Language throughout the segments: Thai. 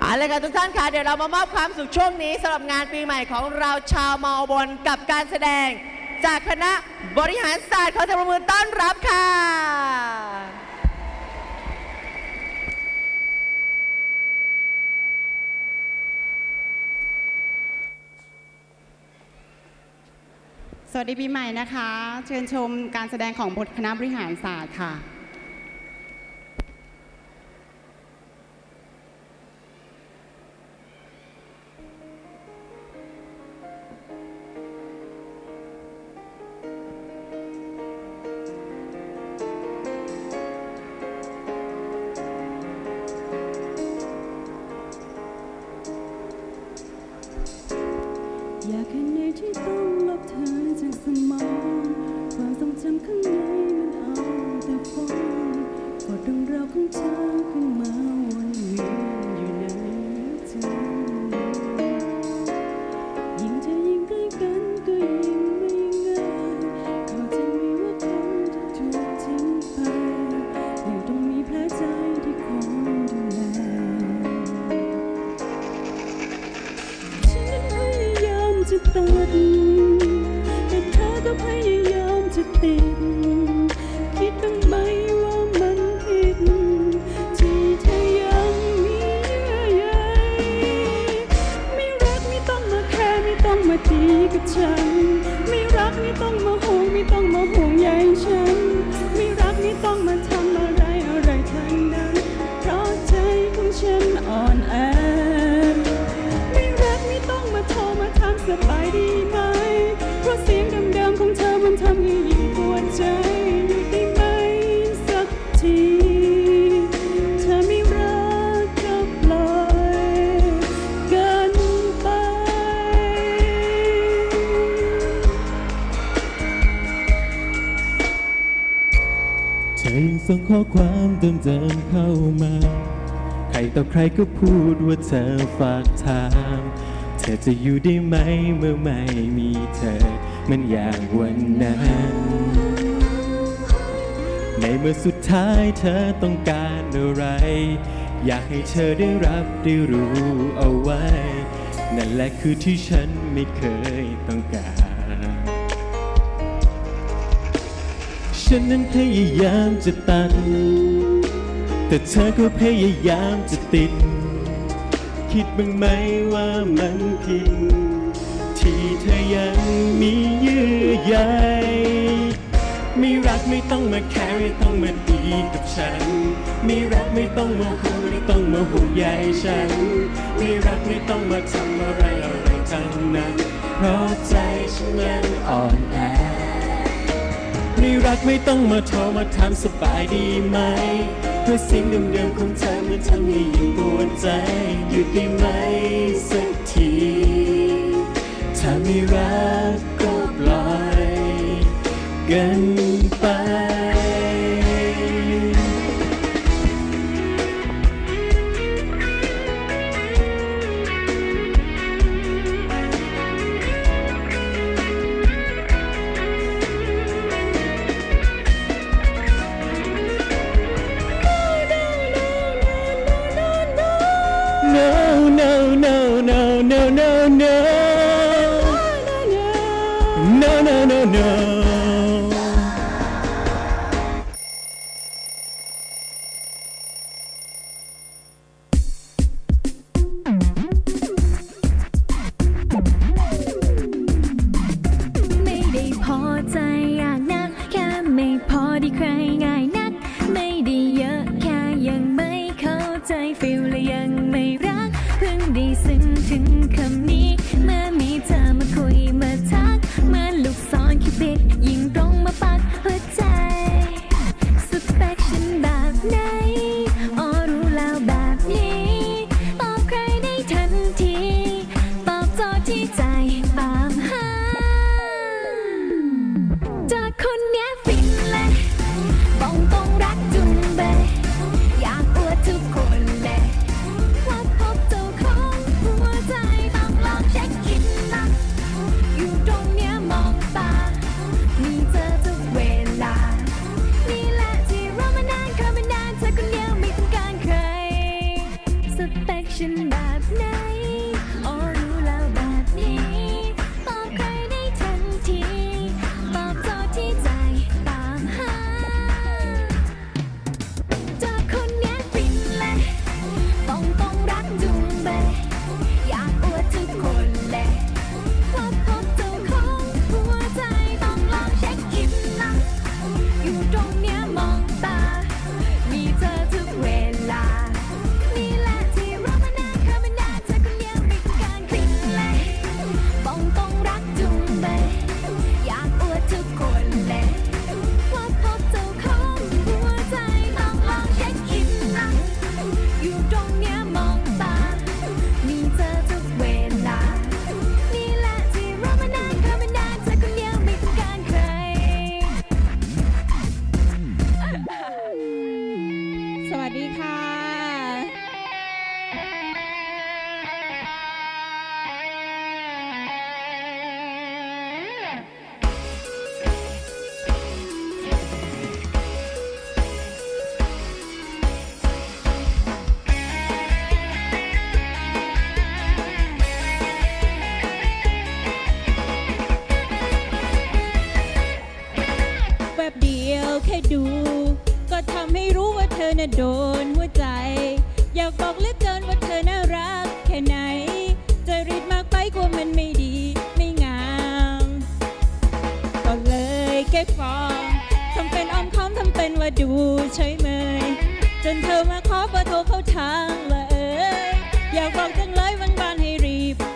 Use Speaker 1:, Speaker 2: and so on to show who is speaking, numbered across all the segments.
Speaker 1: เอาละค่ะทุกท่านค่ะเดี๋ยวเรามามอบความสุขช่วงนี้สำหรับงานปีใหม่ของเราชาวมอบนกับการแสดง จากคณะบริหารศาสตร์ขอเสียงปรบมือต้อนรับค่ะ
Speaker 2: สวัสดีปีใหม่นะคะ เชิญชมการแสดงของบทคณะบริหารศาสตร์ค่ะ
Speaker 3: อยากแค่ไหนที่ต้องลบเธอจากสมองความทรงจำข้างในมันเอาแต่ฟ้องกอดเรื่องราวของเธอขึ้นมาวนเวียน ต้องมาดีกับฉัน ไม่รักไม่ต้องมาห่วงไม่ต้องมาห่วงใยฉัน ไม่รักไม่ต้องมาทำอะไรอะไรทั้งนั้น เพราะใจของฉันอ่อนแอไม่รักไม่ต้องมาโทรมาถามสบายดี อ
Speaker 4: ความเติมๆเข้ามา ใครต่อใครก็พูดว่าเธอฝากถามเธอจะอยู่ได้ไหมเมื่อไม่มีเธอ มันอย่างวันนั้น ในเมื่อสุดท้ายเธอต้องการอะไร อยากให้เธอได้รับได้รู้เอาไว้ นั่นแหละคือที่ฉันไม่เคยต้องการ ฉันนั้นพยายามจะตัด แต่เธอก็พยายามจะติด คิดบ้างไหมว่ามันผิดที่เธอยังมีเยื่อใยไม่รักไม่ต้องมาแคร์ไม่ต้องมาดีกับฉัน ไม่รักไม่ต้องมาห่วงไม่ต้องมาห่วงใยฉัน ไม่รักไม่ต้องมาทำอะไรอะไรทั้งนั้นเพราะใจฉันมันอ่อนแอ รักไม่ต้องมาโทรมาถามสบายดีไหมเพื่อสิ่งเดิมๆของเธอมันทำให้ยิ่งปวดใจหยุดได้ไหมสักที ถ้าไม่รักก็ปล่อยกันไป
Speaker 5: ได้ซึ้งถึงคำนี้เมื่อ ก็บฟอร์ม
Speaker 6: ทำ
Speaker 7: เป็นอมคอมทำเป็นว่าดูเฉยเมย จนเธอมาขอเบอร์โทรเข้าทางละเอ้ยอยากบอกจังเลยบ้านๆให้รีบ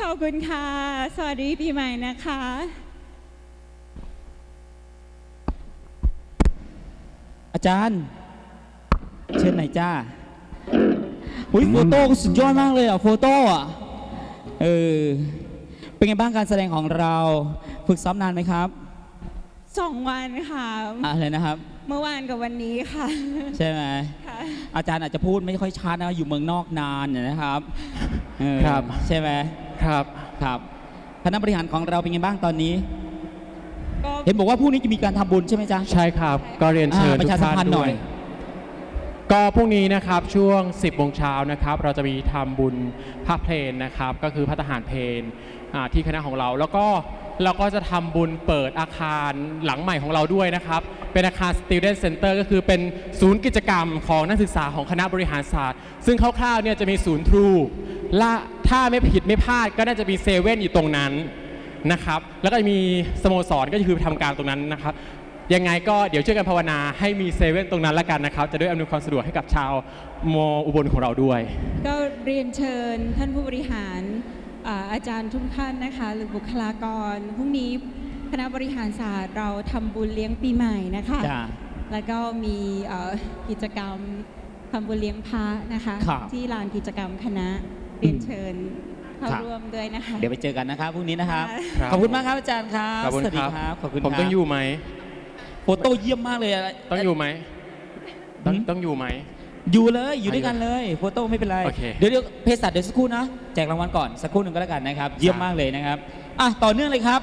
Speaker 7: ขอบคุณค่ะ สวัสดีปีใหม่นะคะ
Speaker 8: อาจารย์ เชิญหน่อยจ้าอุ้ยโฟโต้สุดยอดมากเลยอะโฟโต้อะ เออ เป็นไงบ้างการแสดงของเรา ฝึกซ้อมนานไหมครับ
Speaker 7: สองวันค่ะ
Speaker 8: อะไรนะครับ
Speaker 7: เมื่อวานกับวันนี้ค่ะ
Speaker 8: ใช่ไหม
Speaker 7: ค่ะ
Speaker 8: อาจารย์อาจจะพูดไม่ค่อยชัดนะอยู่เมืองนอกนานเนี่ยนะครับเออ
Speaker 9: ครับ
Speaker 8: ใช่ไหม
Speaker 9: ครับ
Speaker 8: ครับคณะบริหารของเราเป็นไงบ้างตอนนี้
Speaker 7: ก็
Speaker 8: เห็นบอกว่าพรุ่งนี้จะมีการทำบุญใช่ไหมจ๊ะ
Speaker 9: ใช่ครับ ก็เรียนเชิญ
Speaker 8: อ่าป
Speaker 9: ทุ
Speaker 8: ระ
Speaker 9: ก
Speaker 8: ชาสัม
Speaker 9: ท่าน
Speaker 8: พันธ์หน่
Speaker 9: ด้
Speaker 8: อ
Speaker 9: วยย ก็พรุ่งนี้นะครับช่วง 10โมงเช้านะครับ เราจะมีทำบุญพระเพลนนะครับ ก็คือพระทหารเพลนอ่าที่คณะของเรา แล้วก็ เราก็จะทำบุญเปิดอาคารหลังใหม่ของเราด้วยนะครับ เป็นอาคาร Student Center ก็คือเป็นศูนย์กิจกรรมของนักศึกษาของคณะบริหารศาสตร์ ซึ่งคร่าวๆเนี่ยจะมีศูนย์ทรูและถ้าไม่ผิดไม่พลาดก็น่าจะมีเซเว่นอยู่ตรงนั้นนะครับ แล้วก็จะมีสโมสรก็คือทำการตรงนั้นนะครับ ยังไงก็เดี๋ยวช่วยกันภาวนาให้มีเซเว่นตรงนั้นละกันนะครับ จะได้อำนวยความสะดวกให้กับชาวมอุบลของเราด้วย
Speaker 7: ก็เรียนเชิญท่านผู้บริหาร อ่าอาจารย์ทุกท่านนะคะหรือบุคลากรพรุ่งนี้คณะบริหารศาสตร์เราทำบุญเลี้ยงปีใหม่นะคะ
Speaker 8: จ้า
Speaker 7: แล้วก็มีเอ่อกิจกรรมทำบุญเลี้ยงพระนะคะ
Speaker 8: ครับ
Speaker 7: ที่ลานกิจกรรมคณะเรียนเชิญเข้า
Speaker 8: ครับ
Speaker 7: ร่วมด้วยนะคะ
Speaker 8: เดี๋ยวไปเจอกันนะครับพรุ่งนี้นะครับ
Speaker 9: ครับ
Speaker 8: ขอบคุณมากครับอาจารย์ครับ
Speaker 9: ขอบคุณ
Speaker 8: สวัสดี
Speaker 9: ครับ
Speaker 8: ครับขอบคุณ
Speaker 9: ผม
Speaker 8: ครับ
Speaker 9: ต้องอยู่ไหม
Speaker 8: โฟโต้เยี่ยมมากเลยะ
Speaker 9: ต้องอยู่ไหม ต้อง
Speaker 8: หืม
Speaker 9: ต้องอยู่ไหม
Speaker 8: อยู่เลยอยู่ด้วยกันเลยโฟโต้ไม่เป็นไร
Speaker 9: โอเค
Speaker 8: เดี๋ยวเดี๋ยวเพศสัตว์เดี๋ยวสักครู่นะ แจกรางวัลก่อนสักครู่หนึ่งก็แล้วกันนะครับ เยี่ยมมากเลยนะครับ อะ ต่อเนื่องเลยครับ